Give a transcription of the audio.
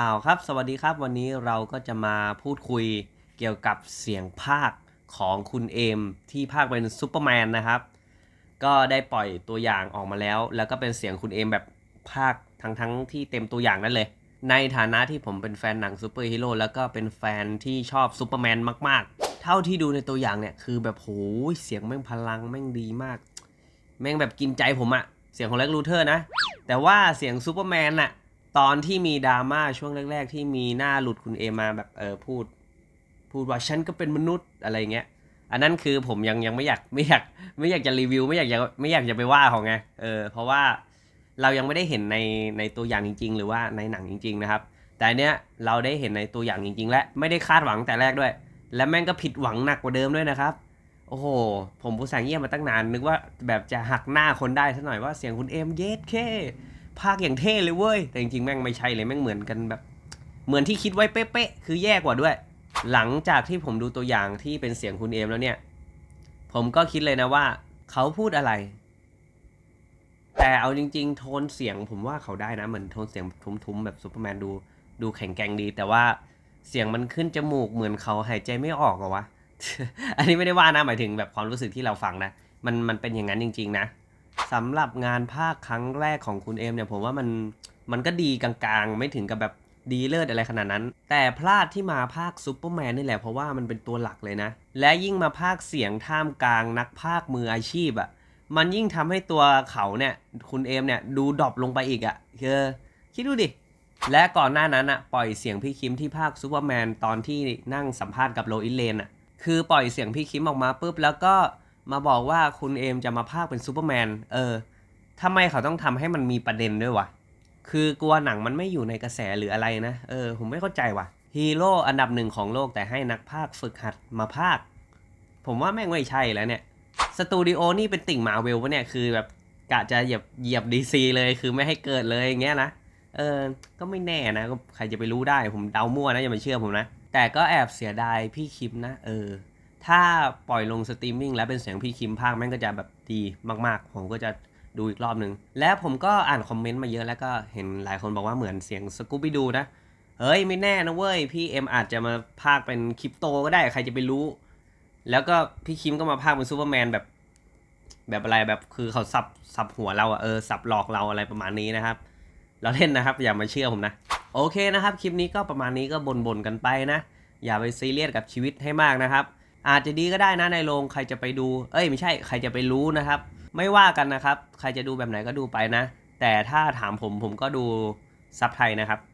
อ้าวครับ สวัสดีครับ วันนี้เราก็จะมาพูดคุยเกี่ยวกับเสียงภาคของคุณเอมที่ภาคเป็นซูเปอร์แมนนะครับ ก็ได้ปล่อยตัวอย่างออกมาแล้ว แล้วก็เป็นเสียงคุณเอมแบบภาคทั้งทั้งที่เต็มตัวอย่างนั่นเลย ในฐานะที่ผมเป็นแฟนหนังซูเปอร์ฮีโร่แล้วก็เป็นแฟนที่ชอบซูเปอร์แมนมาก ๆ เท่าที่ดูในตัวอย่างเนี่ยคือแบบโหเสียงแม่งพลังแม่งดีมาก แม่งแบบกินใจผมอะเสียงของเล็กลูเทอร์นะ แต่ว่าเสียงซูเปอร์แมนอะ ตอนที่มีดราม่าช่วงแรก ๆ ที่มีหน้าหลุดคุณเอมาแบบเออพูด พูดว่าฉันก็เป็นมนุษย์อะไรเงี้ย อันนั้นคือผมยังยังไม่อยากไม่อยากไม่อยากจะรีวิว ไม่อยากจะไม่อยากจะไปว่าเขาไงเออเพราะว่าเรายังไม่ได้เห็นในในตัวอย่างจริง ๆ หรือว่าในหนังจริง ๆ นะครับ แต่เนี้ยเราได้เห็นในตัวอย่างจริง ๆ และไม่ได้คาดหวังแต่แรกด้วย และแม่งก็ผิดหวังหนักกว่าเดิมด้วยนะครับโอ้โห ผมผู้สังเยี่ยมมาตั้งนาน นึกว่าแบบจะหักหน้าคนได้ซะหน่อยว่าเสียงคุณเอ็มเยสเค ภาคอย่างเท่เลยเว้ย แต่จริงๆ แม่งไม่ใช่เลยแม่งเหมือนกันแบบ เหมือนที่คิดไว้เป๊ะๆ คือแย่กว่าด้วย หลังจากที่ผมดูตัวอย่างที่เป็นเสียงคุณเอมแล้วเนี่ย ผมก็คิดเลยนะว่า เขาพูดอะไร แต่เอาจริง ๆ โทนเสียงผมว่าเขาได้นะ เหมือนโทนเสียงทุ้มๆ แบบซูเปอร์แมนดู ดูแข็งแกร่งดี แต่ว่าเสียงมันขึ้นจมูกเหมือนเขาหายใจไม่ออกเหรอวะ อันนี้ไม่ได้ว่านะหมายถึงแบบความรู้สึกที่เราฟังนะ มันมันเป็นอย่างนั้นจริง ๆ นะ สำหรับงานภาคครั้งแรกของคุณเอมเนี่ยผมว่ามันมันก็ดีกลางๆ ไม่ถึงกับแบบดีเลิศอะไรขนาดนั้น แต่พลาดที่มาภาคซูเปอร์แมนนี่แหละเพราะว่ามันเป็นตัวหลักเลยนะ และยิ่งมาภาคเสียงท่ามกลางนักภาคมืออาชีพอะ่ะมันยิ่งทำให้ตัวเขาเนี่ยคุณเอมเนี่ยดูดรอปลงไปอีกอะ่ะคือคิดดูดิ และก่อนหน้านั้นอะปล่อยเสียงพี่คิมที่ภาคซูเปอร์แมนตอนที่นั่งสัมภาษณ์กับโลอิเลนอะคือปล่อยเสียงพี่คิมออกมาปุ๊บแล้วก็ มาบอกว่าคุณเอมจะมาภาคเป็นซูเปอร์แมน เออทำไมเขาต้องทำให้มันมีประเด็นด้วยวะ คือกลัวหนังมันไม่อยู่ในกระแสหรืออะไรนะ เออ ผมไม่เข้าใจว่ะ ฮีโร่อันดับหนึ่งของโลกแต่ให้นักพากย์ฝึกหัดมาพากย์ผมว่าแม่งไม่ใช่แล้วเนี่ย สตูดิโอนี่เป็นติ่งมาเวลปะเนี่ย คือแบบกะจะเหยียบเหยียบดีซีเลย คือไม่ให้เกิดเลยอย่างเงี้ยนะ เออ ก็ไม่แน่นะ ใครจะไปรู้ได้ ผมเดามั่วนะอย่ามาเชื่อผมนะ แต่ก็แอบเสียดายพี่คิมนะ เออ ถ้าปล่อยลงสตรีมมิ่งแล้วเป็นเสียงพี่คิมพากแม่งก็จะแบบดีมากๆ ผมก็จะดูอีกรอบหนึ่งและผมก็อ่านคอมเมนต์มาเยอะแล้วก็เห็นหลายคนบอกว่าเหมือนเสียงสกูบิดูนะ เฮ้ยไม่แน่นะเว้ย พี่เอ็มอาจจะมาพากเป็นคริปโตก็ได้ใครจะไปรู้ แล้วก็พี่คิมก็มาพากเป็นซูเปอร์แมนแบบ แบบอะไรแบบคือเขาสับสับหัวเราอะเออสับหลอกเราอะไรประมาณนี้นะครับ เราเล่นนะครับอย่ามาเชื่อผมนะ โอเคนะครับ คลิปนี้ก็ประมาณนี้ก็บ่นๆกันไปนะ อย่าไปซีเรียสกับชีวิตให้มากนะครับ อาจจะดีก็ได้นะในโรงใครจะไปดู เอ้ยไม่ใช่ใครจะไปรู้นะครับ ไม่ว่ากันนะครับ ใครจะดูแบบไหนก็ดูไปนะ แต่ถ้าถามผมผมก็ดูซับไทยนะครับ